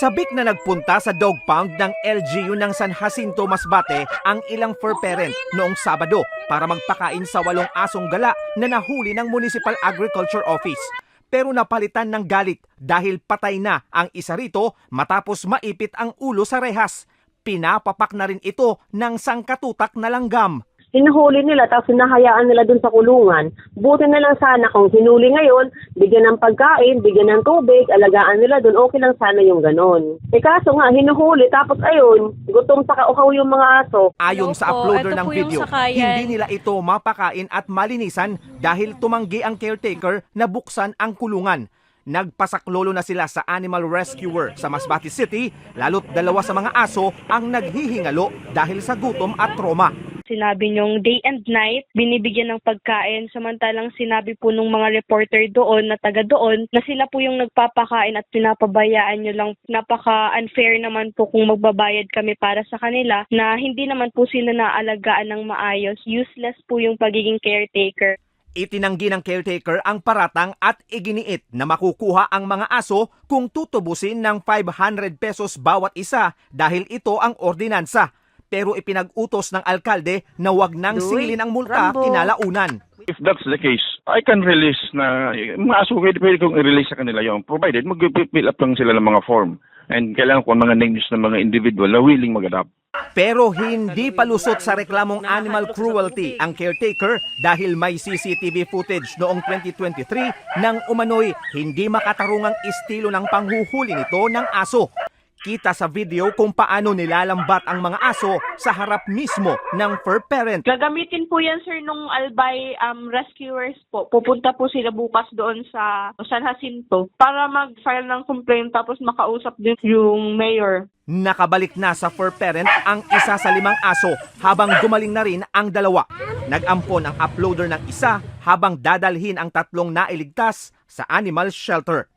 Sabik na nagpunta sa dog pound ng LGU ng San Jacinto Masbate ang ilang fur parent noong Sabado para magpakain sa walong asong gala na nahuli ng Municipal Agriculture Office. Pero napalitan ng galit dahil patay na ang isa rito matapos maipit ang ulo sa rehas. Pinapapak na rin ito ng sangkatutak na langgam. Hinuhuli nila tapos hinahayaan nila dun sa kulungan. Buti na lang sana kung hinuli ngayon, bigyan ng pagkain, bigyan ng tubig, alagaan nila dun, okay lang sana yung ganon. Eh kaso nga, hinuhuli tapos ayun, gutom sa kauhaw yung mga aso. Ayon sa uploader ng video, hindi nila ito mapakain at malinisan dahil tumanggi ang caretaker na buksan ang kulungan. Nagpasaklolo na sila sa animal rescuer sa Masbate City, lalo't dalawa sa mga aso ang naghihingalo dahil sa gutom at trauma. Sinabi niyong day and night, binibigyan ng pagkain, samantalang sinabi po nung mga reporter doon na taga doon na sila po yung nagpapakain at pinapabayaan niyo lang. Napaka-unfair naman po kung magbabayad kami para sa kanila na hindi naman po sila naalagaan ng maayos. Useless po yung pagiging caretaker. Itinanggi ng caretaker ang paratang at iginiit na makukuha ang mga aso kung tutubusin ng 500 pesos bawat isa dahil ito ang ordinansa. Pero ipinag-utos ng alkalde na wag nang singilin ang multa Rambo. kinalaunan. If that's the case, I can release na, mga aso, pwede, pwede kong i-release sa kanila yung provided mag-fill up lang sila ng mga form. And kailangan ko ang mga names ng mga individual na willing mag-adapt. Pero hindi palusot sa reklamong animal cruelty ang caretaker dahil may CCTV footage noong 2023 nang umano'y hindi makatarungang estilo ng panghuhuli nito ng aso. Kita sa video kung paano nilalambat ang mga aso sa harap mismo ng fur parent. Gagamitin po yan, sir, nung Albay um, rescuers po. Pupunta po sila bukas doon sa San Jacinto para mag-file ng complaint tapos makausap din yung mayor. Nakabalik na sa fur parent ang isa sa limang aso habang gumaling na rin ang dalawa. Nag-ampon ang uploader ng isa habang dadalhin ang tatlong nailigtas sa animal shelter.